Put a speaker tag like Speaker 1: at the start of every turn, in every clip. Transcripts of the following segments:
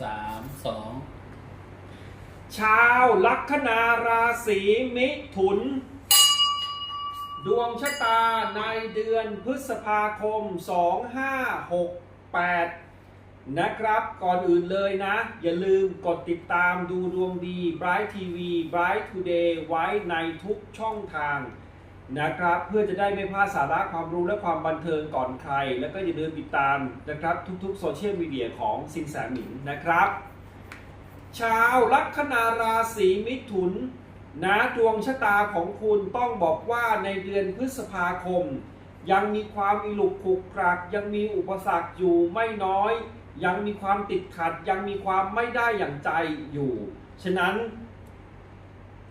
Speaker 1: สามสอง
Speaker 2: ชาวลัคนาราศีมิถุน ดวงชะตาในเดือนพฤษภาคม 2568 นะครับ ก่อนอื่นเลยนะ อย่าลืมกดติดตามดูดวงดี Bright TV Bright Today ไว้ในทุกช่องทาง นะครับ เพื่อจะได้ไม่พลาดสาระความรู้และความบันเทิงก่อนใคร แล้วก็อย่าลืมติดตามนะครับ ทุกๆโซเชียลมีเดียของสินแสหมิงนะครับ ชาวลัคนาราศีมิถุนนะดวงชะตาของคุณต้องบอกว่าในเดือนพฤษภาคม ยังมีความอิลุกขุกคลัก ยังมีอุปสรรคอยู่ไม่น้อย ยังมีความติดขัด ยังมีความไม่ได้อย่างใจอยู่ ฉะนั้น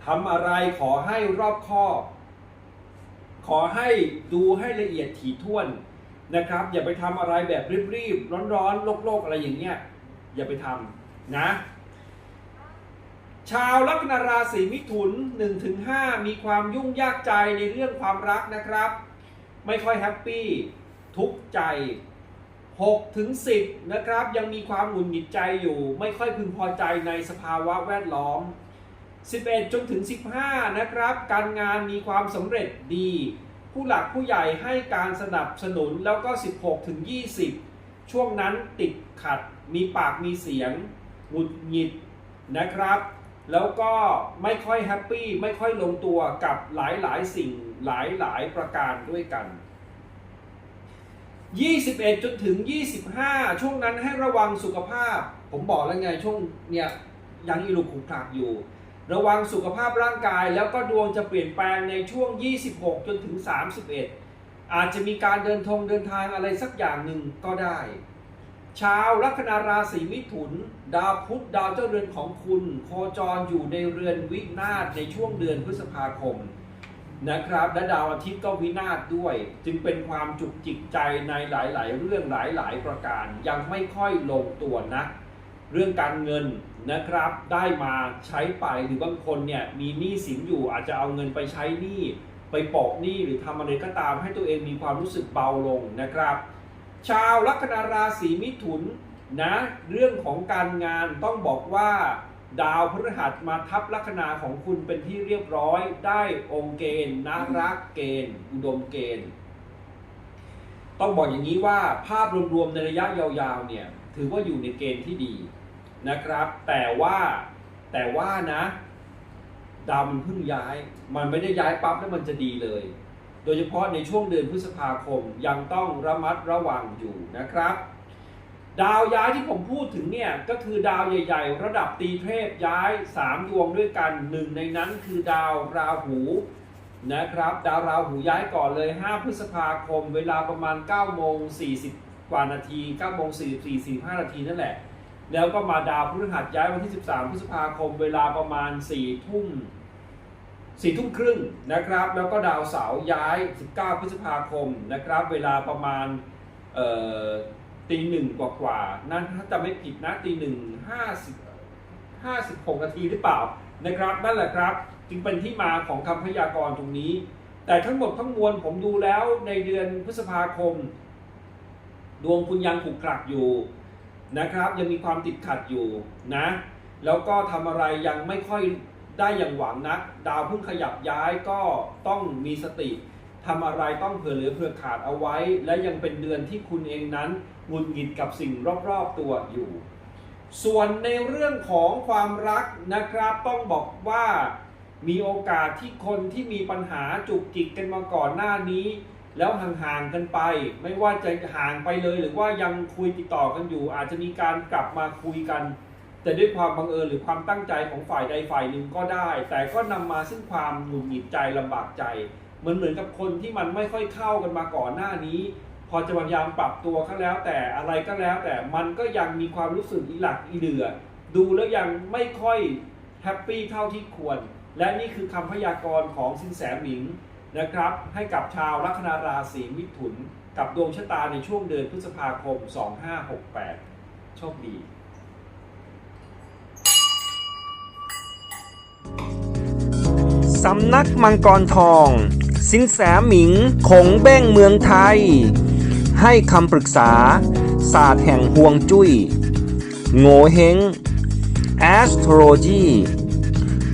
Speaker 2: ทำอะไรขอให้รอบคอบ ขอให้ดูให้ละเอียดถี่ถ้วนนะครับ อย่าไปทำอะไรแบบรีบๆร้อนๆโลกๆอะไรอย่างเงี้ยอย่าไปทำนะ ชาวลัคนาราศีมิถุน 1-5 มีความยุ่งยากใจในเรื่องความรักนะครับ ไม่ค่อยแฮปปี้ทุกข์ใจ6-10 นะครับ ยังมีความหงุดหงิดใจอยู่ ไม่ค่อยพึงพอใจในสภาวะแวดล้อม 11 จนถึง 15 นะครับ การงานมีความสำเร็จดี ผู้หลักผู้ใหญ่ให้การสนับสนุนแล้วก็ 16 ถึง 20 ช่วงนั้นติดขัด มีปากมีเสียงหงุดหงิดนะครับ แล้วก็ไม่ค่อยแฮปปี้ ไม่ค่อยลงตัวกับหลายๆ สิ่งหลายๆ ประการด้วยกัน 21 จนถึง 25 ช่วงนั้นให้ระวังสุขภาพ ผมบอกแล้วไงช่วงเนี่ยยังอีลุกขลุกขลักอยู่ ระวังสุขภาพร่างกายแล้วก็ดวงจะเปลี่ยนแปลงในช่วง 26 จนถึง 31 อาจจะมีการเดินทงเดินทางอะไรสักอย่างหนึ่งก็ได้ ชาวลัคนาราศีมิถุน ดาวพุธดาวเจ้าเรือนของคุณ โคจรอยู่ในเรือนวินาศในช่วงเดือนพฤษภาคมนะครับ และดาวอาทิตย์ก็วินาศด้วย จึงเป็นความจุกจิกใจในหลาย ๆ เรื่องหลาย ๆ ประการยังไม่ค่อยลงตัวนะ เรื่องการเงินนะครับ ได้มาใช้ไปหรือบางคนเนี่ยมีหนี้สินอยู่อาจจะเอาเงินไปใช้หนี้ไปโปะหนี้หรือทำอะไรก็ตามให้ตัวเองมีความรู้สึกเบาลงนะครับ ชาวลัคนาราศีมิถุนนะเรื่องของการงานต้องบอกว่าดาวพฤหัสมาทับลัคนาของคุณเป็นที่เรียบร้อย ได้องค์เกณฑ์นารักเกณฑ์ อุดมเกณฑ์ ต้องบอกอย่างนี้ว่าภาพรวมๆในระยะยาวๆเนี่ยถือว่าอยู่ในเกณฑ์ที่ดี นะครับ แต่ว่าแต่ว่านะดาวมันเพิ่งย้าย มันไม่ได้ย้ายปั๊บแล้วมันจะดีเลย โดยเฉพาะในช่วงเดือนพฤษภาคมยังต้องระมัดระวังอยู่นะครับ ดาวย้ายที่ผมพูดถึงเนี่ย ก็คือดาวใหญ่ ๆ ระดับตีเทพย้าย 3 ดวงด้วยกันหนึ่งในนั้นคือดาวราหูนะครับ ดาวราหูย้ายก่อนเลย 5 พฤษภาคม เวลาประมาณ9โมง40 กว่านาที9โมง44 45 นาทีนั่นแหละ แล้วก็มาดาวพฤหัสย้ายวันที่ 13 พฤษภาคมเวลาประมาณ4ทุ่มสี่ทุ่มครึ่งนะครับ แล้วก็ดาวเสาร์ย้าย 19 พฤษภาคมนะครับ เวลาประมาณตีหนึ่งกว่ากว่าๆนั่นถ้าจะไม่ผิดนะตีหนึ่งห้าสิบห้าสิบหกนาทีหรือเปล่านะครับ นั่นแหละครับ จึงเป็นที่มาของคำพยากรณ์ตรงนี้ แต่ทั้งหมดทั้งมวลผมดูแล้วในเดือนพฤษภาคม ดวงคุณยังขลุกขลักอยู่ นะครับ ยังมีความติดขัดอยู่นะ แล้วก็ทำอะไรยังไม่ค่อยได้อย่างหวังนัก ดาวเพิ่งขยับย้ายก็ต้องมีสติทำอะไรต้องเผื่อเหลือเผื่อขาดเอาไว้ และยังเป็นเดือนที่คุณเองนั้นหงุนหงิดกับสิ่งรอบๆตัวอยู่ ส่วนในเรื่องของความรักนะครับ ต้องบอกว่ามีโอกาสที่คนที่มีปัญหาจุกจิกกันมาก่อนหน้านี้ แล้วห่างๆกันไป ไม่ว่าจะห่างไปเลย หรือว่ายังคุยติดต่อกันอยู่ อาจจะมีการกลับมาคุยกัน แต่ด้วยความบังเอิญหรือความตั้งใจของฝ่ายใดฝ่ายหนึ่งก็ได้ แต่ก็นำมาซึ่งความหงุดหงิดใจลำบากใจเหมือนเหมือนกับคนที่มันไม่ค่อยเข้ากันมาก่อนหน้านี้ พอจะพยายามปรับตัวก็แล้ว แต่อะไรก็แล้ว แต่มันก็ยังมีความรู้สึกอีหลักอีเดือดูแล้วยังไม่ค่อยแฮปปี้เท่าที่ควร และนี่คือคำพยากรณ์ของสินแสหมิง นะครับ ให้กับชาวลัคนาราศีมิถุน กับดวงชะตาในช่วงเดือนพฤษภาคม 2568 โชคดี
Speaker 3: สำนักมังกรทอง สินแสหมิงคงเบ้งเมืองไทย ให้คำปรึกษา ศาสตร์แห่งห่วงจุย้ย
Speaker 2: โง่เฮง astrology